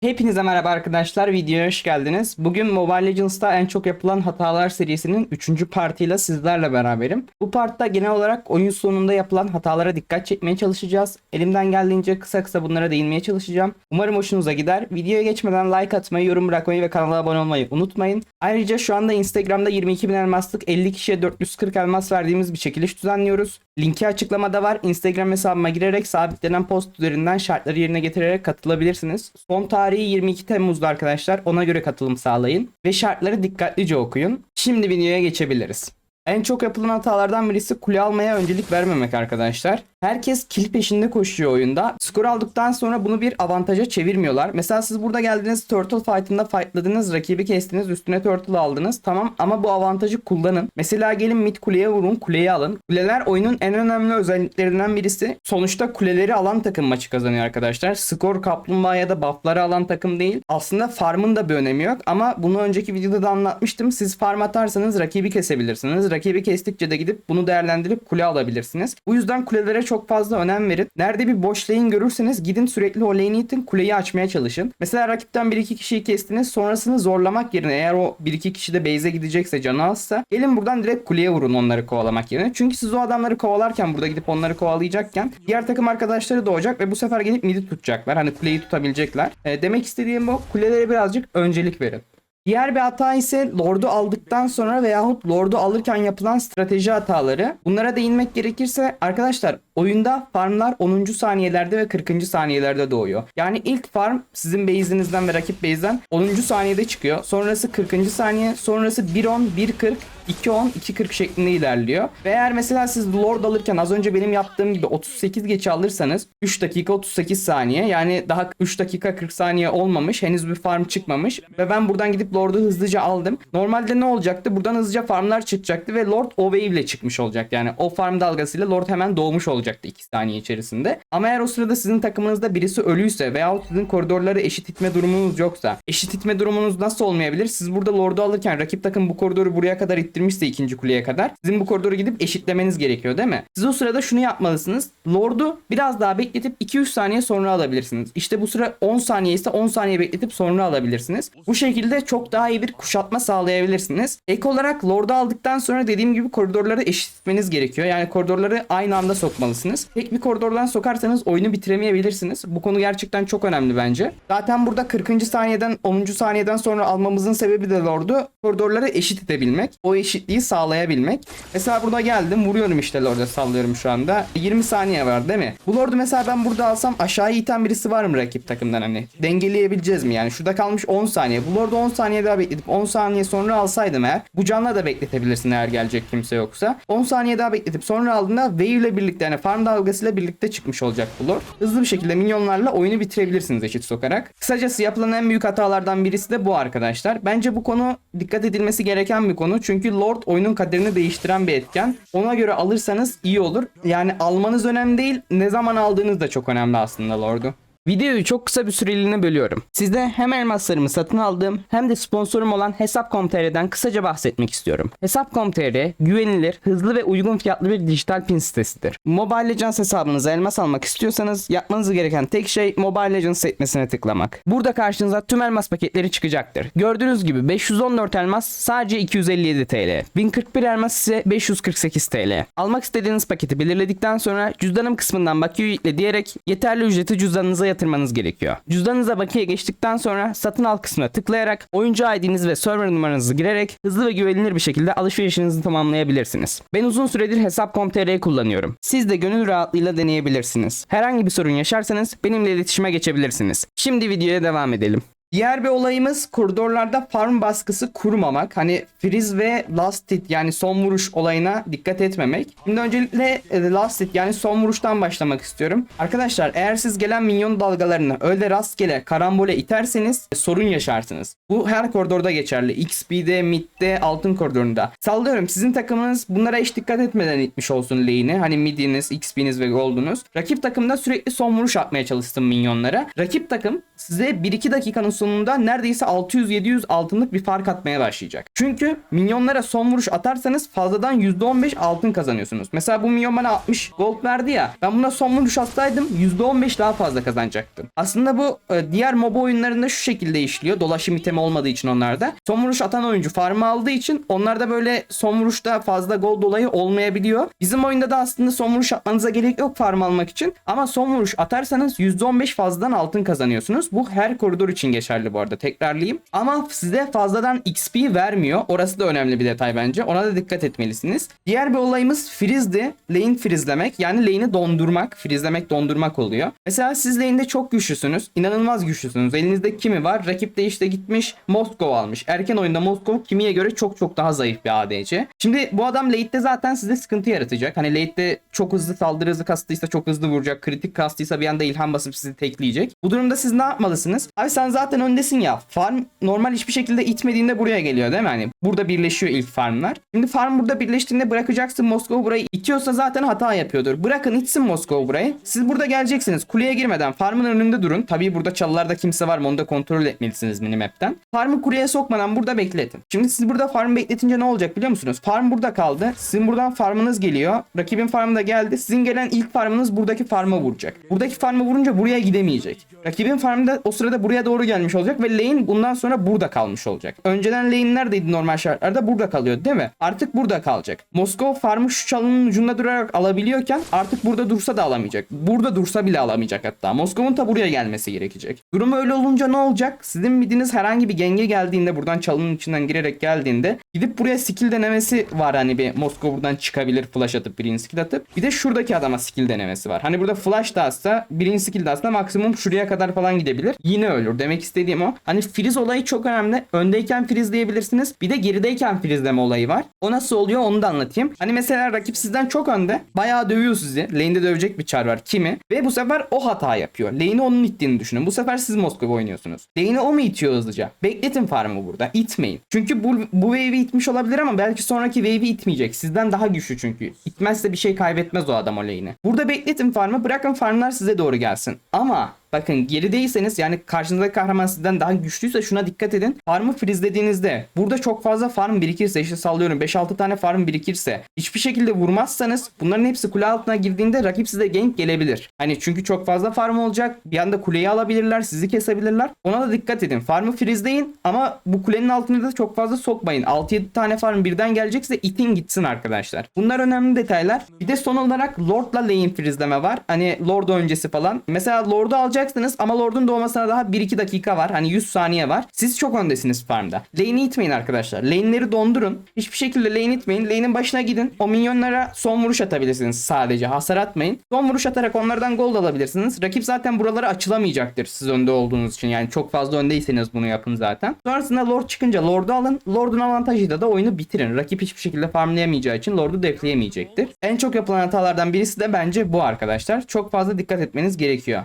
Hepinize merhaba arkadaşlar. Videoya hoş geldiniz. Bugün Mobile Legends'ta en çok yapılan hatalar serisinin 3. partıyla sizlerle beraberim. Bu partta genel olarak oyun sonunda yapılan hatalara dikkat çekmeye çalışacağız. Elimden geldiğince kısa kısa bunlara değinmeye çalışacağım. Umarım hoşunuza gider. Videoya geçmeden like atmayı, yorum bırakmayı ve kanala abone olmayı unutmayın. Ayrıca şu anda Instagram'da 22 bin elmaslık 50 kişiye 440 elmas verdiğimiz bir çekiliş düzenliyoruz. Linki açıklamada var. Instagram hesabıma girerek sabitlenen post üzerinden şartları yerine getirerek katılabilirsiniz. Son tarihi 22 Temmuz'da arkadaşlar. Ona göre katılım sağlayın. Ve şartları dikkatlice okuyun. Şimdi videoya geçebiliriz. En çok yapılan hatalardan birisi kule almaya öncelik vermemek arkadaşlar. Herkes kill peşinde koşuyor oyunda. Skor aldıktan sonra bunu bir avantaja çevirmiyorlar. Mesela siz burada geldiniz Turtle Fight'ında fightladınız, rakibi kestiniz, üstüne Turtle aldınız. Tamam ama bu avantajı kullanın. Mesela gelin mid kuleye vurun, kuleyi alın. Kuleler oyunun en önemli özelliklerinden birisi. Sonuçta kuleleri alan takım maçı kazanıyor arkadaşlar. Skor kaplumbağa ya da buffları alan takım değil. Aslında farmın da bir önemi yok ama bunu önceki videoda da anlatmıştım. Siz farm atarsanız rakibi kesebilirsiniz. Rakibi kestikçe de gidip bunu değerlendirip kule alabilirsiniz. Bu yüzden kulelere çok fazla önem verin. Nerede bir boş lane görürseniz gidin sürekli o lane'i itin kuleyi açmaya çalışın. Mesela rakipten 1-2 kişiyi kestiniz sonrasını zorlamak yerine eğer o 1-2 kişi de base'e gidecekse canı azsa gelin buradan direkt kuleye vurun onları kovalamak yerine. Çünkü siz o adamları kovalarken burada gidip onları kovalayacakken diğer takım arkadaşları doğacak ve bu sefer gelip midi tutacaklar. Hani kuleyi tutabilecekler. E, demek istediğim bu kulelere birazcık öncelik verin. Diğer bir hata ise Lord'u aldıktan sonra veyahut Lord'u alırken yapılan strateji hataları. Bunlara değinmek gerekirse arkadaşlar oyunda farmlar 10. saniyelerde ve 40. saniyelerde doğuyor. Yani ilk farm sizin base'inizden ve rakip base'den 10. saniyede çıkıyor. Sonrası 40. saniye, sonrası 1.10, 1.40, 2.10, 2.40 şeklinde ilerliyor. Ve eğer mesela siz Lord alırken az önce benim yaptığım gibi 38 geçe alırsanız 3 dakika 38 saniye yani daha 3 dakika 40 saniye olmamış henüz bir farm çıkmamış ve ben buradan gidip Lord'u hızlıca aldım. Normalde ne olacaktı? Buradan hızlıca farmlar çıkacaktı ve Lord o wave ile çıkmış olacak. Yani o farm dalgasıyla Lord hemen doğmuş olacaktı 2 saniye içerisinde. Ama eğer o sırada sizin takımınızda birisi ölüyse veyahut sizin koridorları eşit itme durumunuz yoksa eşit itme durumunuz nasıl olmayabilir? Siz burada Lord'u alırken rakip takım bu koridoru buraya kadar ittirmişse ikinci kuleye kadar sizin bu koridoru gidip eşitlemeniz gerekiyor değil mi? Siz o sırada şunu yapmalısınız. Lord'u biraz daha bekletip 2-3 saniye sonra alabilirsiniz. İşte bu sıra 10 saniye ise 10 saniye bekletip sonra alabilirsiniz. Bu şekilde çok daha iyi bir kuşatma sağlayabilirsiniz. Ek olarak Lord'u aldıktan sonra dediğim gibi koridorları eşitmeniz gerekiyor. Yani koridorları aynı anda sokmalısınız. Tek bir koridordan sokarsanız oyunu bitiremeyebilirsiniz. Bu konu gerçekten çok önemli bence. Zaten burada 40. saniyeden 10. saniyeden sonra almamızın sebebi de Lord'u koridorları eşit edebilmek. O eşitliği sağlayabilmek. Mesela burada geldim vuruyorum işte Lord'a sallıyorum şu anda. 20 saniye var değil mi? Bu Lord'u mesela ben burada alsam aşağıya iten birisi var mı rakip takımdan hani? Dengeleyebileceğiz mi yani? Şurada kalmış 10 saniye. Bu Lord'u 10 saniye daha bekletip 10 saniye sonra alsaydım eğer. Bu canla da bekletebilirsin eğer gelecek kimse yoksa. 10 saniye daha bekletip sonra aldığında Wave ile birlikte yani farm dalgasıyla birlikte çıkmış olacak bu Lord. Hızlı bir şekilde minyonlarla oyunu bitirebilirsiniz eşit sokarak. Kısacası yapılan en büyük hatalardan birisi de bu arkadaşlar. Bence bu konu dikkat edilmesi gereken bir konu. Çünkü Lord oyunun kaderini değiştiren bir etken. Ona göre alırsanız iyi olur. Yani almanız önemli değil. Ne zaman aldığınız da çok önemli aslında Lord'u. Videoyu çok kısa bir süreliğine bölüyorum. Size hem elmaslarımı satın aldığım hem de sponsorum olan Hesap.com.tr'den kısaca bahsetmek istiyorum. Hesap.com.tr güvenilir, hızlı ve uygun fiyatlı bir dijital pin sitesidir. Mobile Legends hesabınıza elmas almak istiyorsanız yapmanız gereken tek şey Mobile Legends sekmesine tıklamak. Burada karşınıza tüm elmas paketleri çıkacaktır. Gördüğünüz gibi 514 elmas sadece 257 TL. 1041 elmas ise 548 TL. Almak istediğiniz paketi belirledikten sonra cüzdanım kısmından bakiye yükle diyerek yeterli ücreti cüzdanınıza yatırmanız gerekiyor. Cüzdanınıza bakiye geçtikten sonra satın al kısmına tıklayarak oyuncu ID'niz ve server numaranızı girerek hızlı ve güvenilir bir şekilde alışverişinizi tamamlayabilirsiniz. Ben uzun süredir Hesap.com.tr'yi kullanıyorum. Siz de gönül rahatlığıyla deneyebilirsiniz. Herhangi bir sorun yaşarsanız benimle iletişime geçebilirsiniz. Şimdi videoya devam edelim. Diğer bir olayımız koridorlarda farm baskısı kurmamak. Hani freeze ve last hit yani son vuruş olayına dikkat etmemek. Şimdi öncelikle e, last hit yani son vuruştan başlamak istiyorum. Arkadaşlar eğer siz gelen minyon dalgalarını öyle rastgele karambole iterseniz e, sorun yaşarsınız. Bu her koridorda geçerli. XP'de, mid'de, altın koridorunda. Sallıyorum sizin takımınız bunlara hiç dikkat etmeden itmiş olsun lane'i. Hani mid'iniz, XP'niz ve gold'unuz. Rakip takımda sürekli son vuruş atmaya çalışsın minyonlara. Rakip takım size 1-2 dakikanın sonunda neredeyse 600-700 altınlık bir fark atmaya başlayacak. Çünkü minyonlara son vuruş atarsanız fazladan %15 altın kazanıyorsunuz. Mesela bu minyon bana 60 gold verdi ya. Ben buna son vuruş atsaydım %15 daha fazla kazanacaktım. Aslında bu e, diğer MOBA oyunlarında şu şekilde işliyor. Dolaşım itemi olmadığı için onlarda. Son vuruş atan oyuncu farmı aldığı için onlarda böyle son vuruşta fazla gold dolayı olmayabiliyor. Bizim oyunda da aslında son vuruş atmanıza gerek yok farm almak için. Ama son vuruş atarsanız %15 fazladan altın kazanıyorsunuz. Bu her koridor için geçerli bu arada tekrarlayayım. Ama size fazladan XP vermiyor. Orası da önemli bir detay bence. Ona da dikkat etmelisiniz. Diğer bir olayımız frizdi. Lane frizlemek. Yani lane'i dondurmak. Frizlemek dondurmak oluyor. Mesela siz lane'de çok güçlüsünüz. İnanılmaz güçlüsünüz. Elinizde kimi var? Rakip de işte gitmiş Moskov almış. Erken oyunda Moskov kimiye göre çok çok daha zayıf bir ADC. Şimdi bu adam late'de zaten size sıkıntı yaratacak. Hani late'de çok hızlı saldırı hızı kastıysa çok hızlı vuracak. Kritik kastıysa bir anda ilham basıp sizi tekleyecek. Bu durumda siz ne yapmalısınız? Abi sen zaten öndesin ya. Farm normal hiçbir şekilde itmediğinde buraya geliyor değil mi? Hani burada birleşiyor ilk farmlar. Şimdi farm burada birleştiğinde bırakacaksın Moskova burayı itiyorsa zaten hata yapıyordur. Bırakın itsin Moskova burayı. Siz burada geleceksiniz. Kuleye girmeden farmın önünde durun. Tabii burada çalılarda kimse var mı onu da kontrol etmelisiniz minimap'ten. Farmı kuleye sokmadan burada bekletin. Şimdi siz burada farm bekletince ne olacak biliyor musunuz? Farm burada kaldı. Sizin buradan farmınız geliyor. Rakibin farmı da geldi. Sizin gelen ilk farmınız buradaki farma vuracak. Buradaki farmı vurunca buraya gidemeyecek. Rakibin farmı da o sırada buraya doğru gelmiş olacak ve lane bundan sonra burada kalmış olacak. Önceden lane neredeydi normal şartlarda? Burada kalıyordu değil mi? Artık burada kalacak. Moskova farmı şu çalının ucunda durarak alabiliyorken artık burada dursa da alamayacak. Burada dursa bile alamayacak hatta. Moskova'nın ta buraya gelmesi gerekecek. Durum öyle olunca ne olacak? Sizin midiniz herhangi bir genge geldiğinde buradan çalının içinden girerek geldiğinde gidip buraya skill denemesi var hani bir Moskova buradan çıkabilir flash atıp birinci skill atıp bir de şuradaki adama skill denemesi var. Hani burada flash da atsa birinci skill de atsa maksimum şuraya kadar falan gidebilir. Yine ölür. Demek istediğim o. Hani freeze olayı çok önemli. Öndeyken freezeleyebilirsiniz. Bir de gerideyken freezeleme olayı var. O nasıl oluyor onu da anlatayım. Hani mesela rakip sizden çok önde. Bayağı dövüyor sizi. Lane'de dövecek bir çar var. Kimi? Ve bu sefer o hata yapıyor. Lane'i onun ittiğini düşünün. Bu sefer siz Moskova oynuyorsunuz. Lane'i o mu itiyor hızlıca? Bekletin farmı burada. İtmeyin. Çünkü bu, bu wave'i itmiş olabilir ama belki sonraki wave'i itmeyecek. Sizden daha güçlü çünkü. İtmezse bir şey kaybetmez o adam o lane'i. Burada bekletin farmı. Bırakın farmlar size doğru gelsin. Ama Bakın gerideyseniz yani karşınızdaki kahraman sizden daha güçlüyse şuna dikkat edin. Farmı freezelediğinizde burada çok fazla farm birikirse işte sallıyorum 5-6 tane farm birikirse hiçbir şekilde vurmazsanız bunların hepsi kule altına girdiğinde rakip size gank gelebilir. Hani çünkü çok fazla farm olacak. Bir anda kuleyi alabilirler, sizi kesebilirler. Ona da dikkat edin. Farmı freezeleyin ama bu kulenin altına da çok fazla sokmayın. 6-7 tane farm birden gelecekse itin gitsin arkadaşlar. Bunlar önemli detaylar. Bir de son olarak Lord'la lane freezeleme var. Hani Lord öncesi falan. Mesela Lord'u alacaksınız ama Lord'un doğmasına daha 1-2 dakika var. Hani 100 saniye var. Siz çok öndesiniz farmda. Lane'i itmeyin arkadaşlar. Lane'leri dondurun. Hiçbir şekilde lane itmeyin. Lane'in başına gidin. O minyonlara son vuruş atabilirsiniz sadece. Hasar atmayın. Son vuruş atarak onlardan gold alabilirsiniz. Rakip zaten buralara açılamayacaktır siz önde olduğunuz için. Yani çok fazla öndeyseniz bunu yapın zaten. Sonrasında Lord çıkınca Lord'u alın. Lord'un avantajıyla da oyunu bitirin. Rakip hiçbir şekilde farmlayamayacağı için Lord'u defleyemeyecektir. En çok yapılan hatalardan birisi de bence bu arkadaşlar. Çok fazla dikkat etmeniz gerekiyor.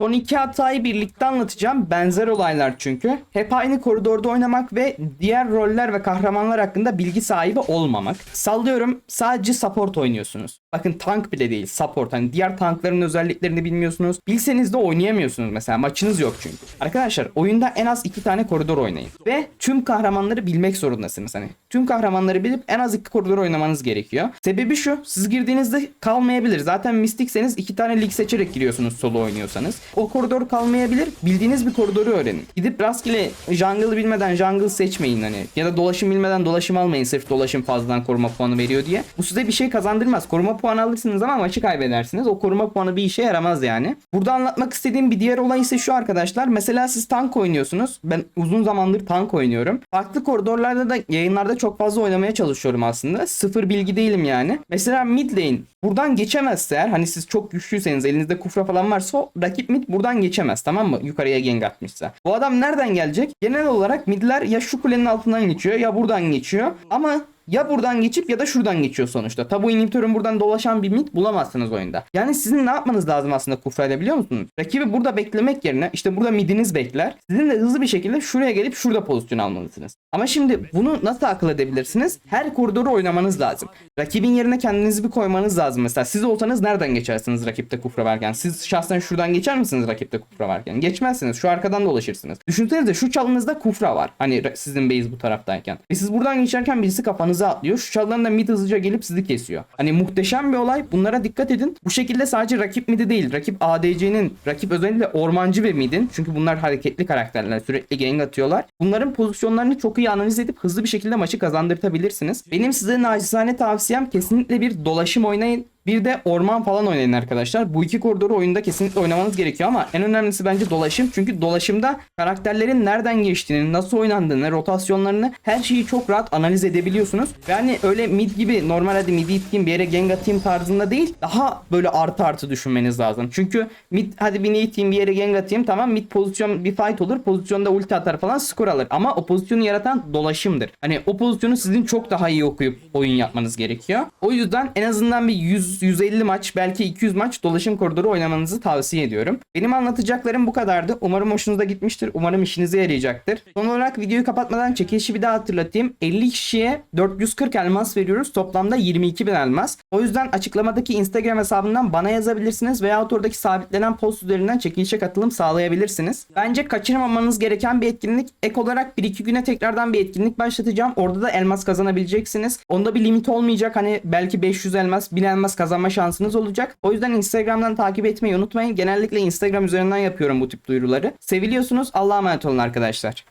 Son iki hatayı birlikte anlatacağım. Benzer olaylar çünkü. Hep aynı koridorda oynamak ve diğer roller ve kahramanlar hakkında bilgi sahibi olmamak. Sallıyorum sadece support oynuyorsunuz. Bakın tank bile değil support. Hani diğer tankların özelliklerini bilmiyorsunuz. Bilseniz de oynayamıyorsunuz mesela. Maçınız yok çünkü. Arkadaşlar oyunda en az iki tane koridor oynayın. Ve tüm kahramanları bilmek zorundasınız. Hani tüm kahramanları bilip en az iki koridor oynamanız gerekiyor. Sebebi şu. Siz girdiğinizde kalmayabilir. Zaten mistikseniz iki tane lig seçerek giriyorsunuz solo oynuyorsanız. O koridor kalmayabilir. Bildiğiniz bir koridoru öğrenin. Gidip rastgele jungle bilmeden jungle seçmeyin hani. Ya da dolaşım bilmeden dolaşım almayın sırf dolaşım fazladan koruma puanı veriyor diye. Bu size bir şey kazandırmaz. Koruma puanı alırsınız ama maçı kaybedersiniz. O koruma puanı bir işe yaramaz yani. Burada anlatmak istediğim bir diğer olay ise şu arkadaşlar. Mesela siz tank oynuyorsunuz. Ben uzun zamandır tank oynuyorum. Farklı koridorlarda da yayınlarda çok fazla oynamaya çalışıyorum aslında. Sıfır bilgi değilim yani. Mesela mid lane buradan geçemezse eğer hani siz çok güçlüyseniz elinizde kufra falan varsa rakip mid buradan geçemez tamam mı? Yukarıya gank atmışsa. Bu adam nereden gelecek? Genel olarak midler ya şu kulenin altından geçiyor ya buradan geçiyor. Ama ya buradan geçip ya da şuradan geçiyor sonuçta. Tabu inhibitörün buradan dolaşan bir mid bulamazsınız oyunda. Yani sizin ne yapmanız lazım aslında kufrayla biliyor musunuz? Rakibi burada beklemek yerine işte burada midiniz bekler. Sizin de hızlı bir şekilde şuraya gelip şurada pozisyon almalısınız. Ama şimdi bunu nasıl akıl edebilirsiniz? Her koridoru oynamanız lazım. Rakibin yerine kendinizi bir koymanız lazım. Mesela siz olsanız nereden geçersiniz rakipte kufra varken? Siz şahsen şuradan geçer misiniz rakipte kufra varken? Geçmezsiniz. Şu arkadan dolaşırsınız. Düşünsenize şu çalınızda kufra var. Hani sizin base bu taraftayken. Ve siz buradan geçerken birisi kafanıza atlıyor. Şu çalıdan da mid hızlıca gelip sizi kesiyor. Hani muhteşem bir olay. Bunlara dikkat edin. Bu şekilde sadece rakip midi değil. Rakip ADC'nin, rakip özellikle ormancı ve midin. Çünkü bunlar hareketli karakterler. Sürekli gank atıyorlar. Bunların pozisyonlarını çok iyi analiz edip hızlı bir şekilde maçı kazandırtabilirsiniz. Benim size nacizane tavsiyem kesinlikle bir dolaşım oynayın. Bir de orman falan oynayın arkadaşlar. Bu iki koridoru oyunda kesinlikle oynamanız gerekiyor ama en önemlisi bence dolaşım. Çünkü dolaşımda karakterlerin nereden geçtiğini, nasıl oynandığını, rotasyonlarını her şeyi çok rahat analiz edebiliyorsunuz. Yani öyle mid gibi normal hadi mid iteyim bir yere gank atayım tarzında değil. Daha böyle artı artı düşünmeniz lazım. Çünkü mid hadi bir iteyim bir yere gank atayım tamam mid pozisyon bir fight olur. Pozisyonda ulti atar falan skor alır. Ama o pozisyonu yaratan dolaşımdır. Hani o pozisyonu sizin çok daha iyi okuyup oyun yapmanız gerekiyor. O yüzden en azından bir 100 150 maç belki 200 maç dolaşım koridoru oynamanızı tavsiye ediyorum. Benim anlatacaklarım bu kadardı. Umarım hoşunuza gitmiştir. Umarım işinize yarayacaktır. Son olarak videoyu kapatmadan çekilişi bir daha hatırlatayım. 50 kişiye 440 elmas veriyoruz. Toplamda 22 bin elmas. O yüzden açıklamadaki Instagram hesabından bana yazabilirsiniz veya oradaki sabitlenen post üzerinden çekilişe katılım sağlayabilirsiniz. Bence kaçırmamanız gereken bir etkinlik. Ek olarak 1-2 güne tekrardan bir etkinlik başlatacağım. Orada da elmas kazanabileceksiniz. Onda bir limit olmayacak. Hani belki 500 elmas, 1000 elmas kazanma şansınız olacak. O yüzden Instagram'dan takip etmeyi unutmayın. Genellikle Instagram üzerinden yapıyorum bu tip duyuruları. Seviliyorsunuz. Allah'a emanet olun arkadaşlar.